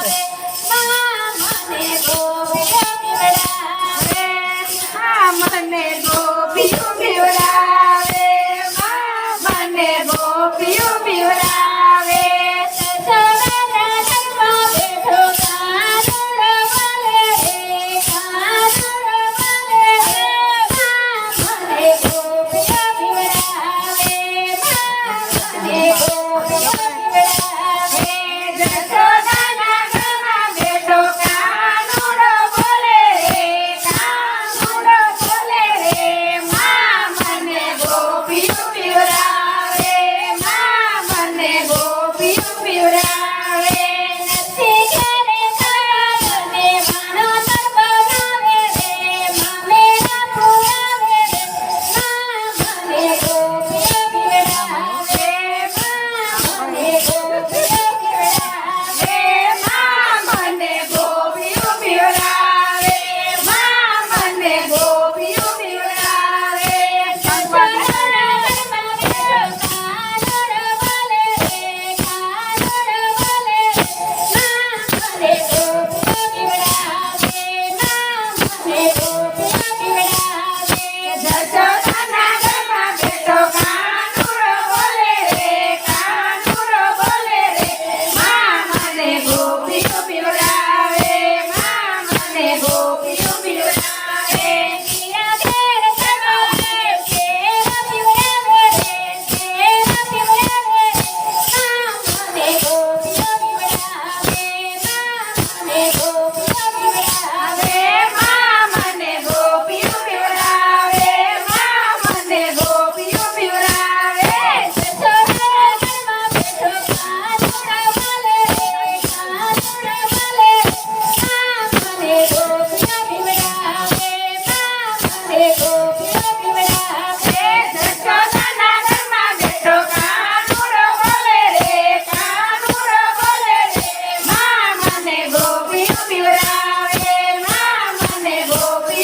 આપણે મને ગોપીઓ પીવડાવે મને ગોપીઓ પીવડાવે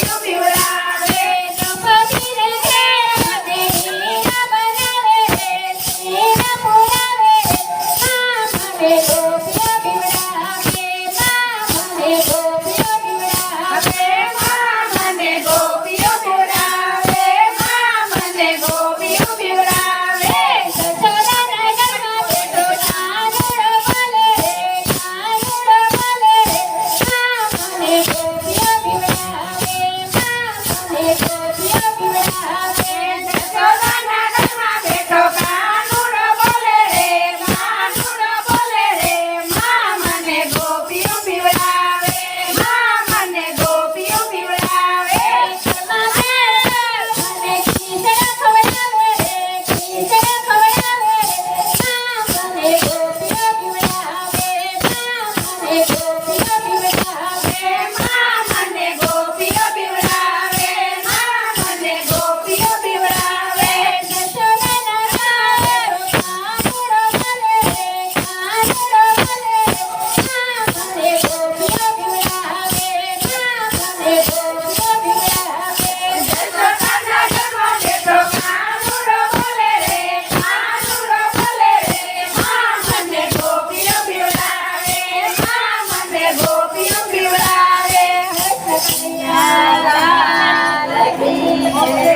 you